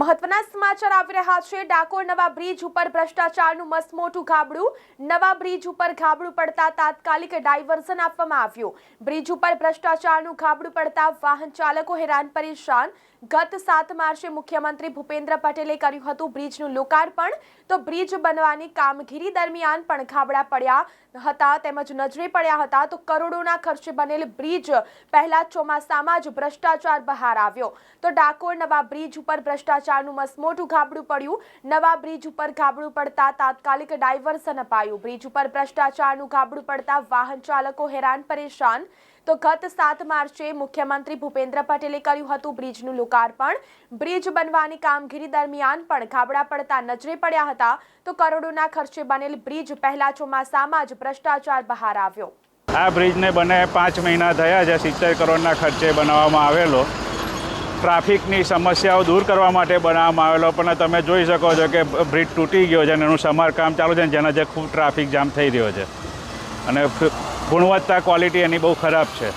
મહત્વના સમાચાર આવી રહ્યા છે. ડાકોર નવા બ્રિજ ઉપર ભ્રષ્ટાચારનું મસમોટું ગાબડું. નવા બ્રિજ ઉપર ગાબડું પડતા તાત્કાલિક ડાયવર્ઝન આપવામાં આવ્યું. બ્રિજ ઉપર ભ્રષ્ટાચારનું ગાબડું પડતા વાહન ચાલકો હેરાન પરેશાન. ગત સાત માર્ચે મુખ્યમંત્રી ભૂપેન્દ્ર પટેલે કર્યું હતું બ્રિજનું લોકાર્પણ. તો બ્રિજ બનવાની કામગીરી દરમિયાન પણ ખાબડા પડ્યા હતા તેમજ નજરે પડ્યા હતા. તો કરોડોના ખર્ચે બનેલ બ્રિજ પહેલા ચોમાસામાં જ ભ્રષ્ટાચાર બહાર આવ્યો. તો ડાકોર નવા બ્રિજ ઉપર ભ્રષ્ટાચારનું મસમોટું ગાબડું પડ્યું. નવા બ્રિજ ઉપર ગાબડું પડતા તાત્કાલિક ડાયવર્સન અપાયું. બ્રિજ ઉપર ભ્રષ્ટાચારનું ગાબડું પડતા વાહન ચાલકો હેરાન, પરેશાન. તો ગત સાત માર્ચે મુખ્યમંત્રી ભૂપેન્દ્ર પટેલે કર્યું હતું બ્રિજનું લોકાર્પણ. બ્રિજ બનવાની કામગીરી દરમિયાન પણ ખાબડા પડતા નજરે પડ્યા હતા. તો કરોડોના ખર્ચે બનેલ બ્રિજ પહેલા ચોમાસામાં જ ભ્રષ્ટાચાર બહાર આવ્યો. આ બ્રિજને બને પાંચ મહિના થયા છે, સિત્તેર કરોડના ખર્ચે બનાવવામાં આવેલો. ટ્રાફિકની સમસ્યાઓ દૂર કરવા માટે બનાવવામાં આવેલો, પણ તમે જોઈ શકો છો કે બ્રિજ તૂટી ગયો છે અને એનું સમારકામ ચાલુ છે જેના જે ખૂબ ટ્રાફિક જામ થઈ રહ્યો છે. અને ગુણવત્તા ક્વોલિટી એની બહુ ખરાબ છે.